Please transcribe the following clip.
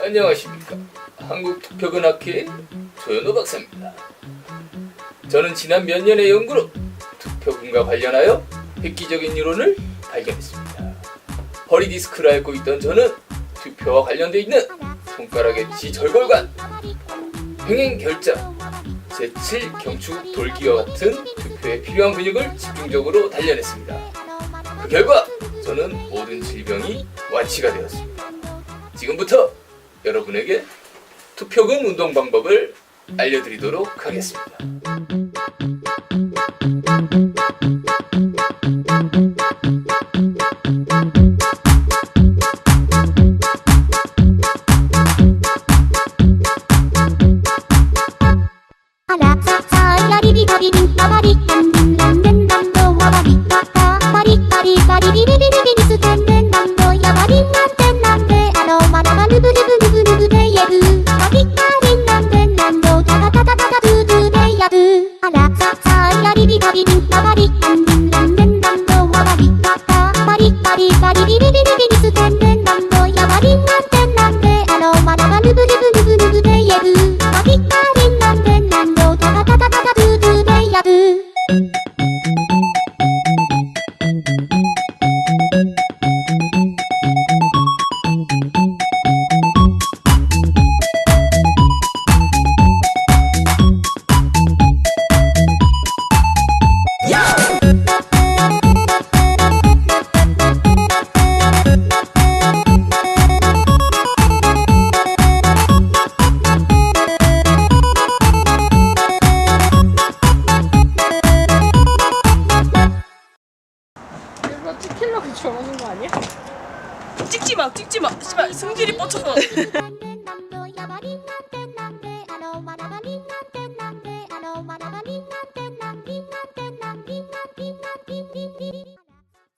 안녕하십니까. 한국투표근학회 조현호 박사입니다. 저는 지난 몇 년의 연구로 투표근과 관련하여 획기적인 이론을 발견했습니다. 허리 디스크를 앓고 있던 저는 투표와 관련돼 있는 손가락의 지절골관, 평행 결자, 제7 경추 돌기와 같은 투표에 필요한 근육을 집중적으로 단련했습니다. 그 결과 저는 모든 질병이 완치가 되었습니다. 지금부터 여러분에게 투표근 운동 방법을 알려드리도록 하겠습니다. 아라 사사 리비다비비 빠바리 딴딴딴 사사 리비다비비 빠바리 딴딴딴 남도 와바리 빠빠 바리 바리 바리 비비비비비 비스 저러는 거 아니야? 찍지 마, 찍지 마. 씨발 승질이 뻗쳐서.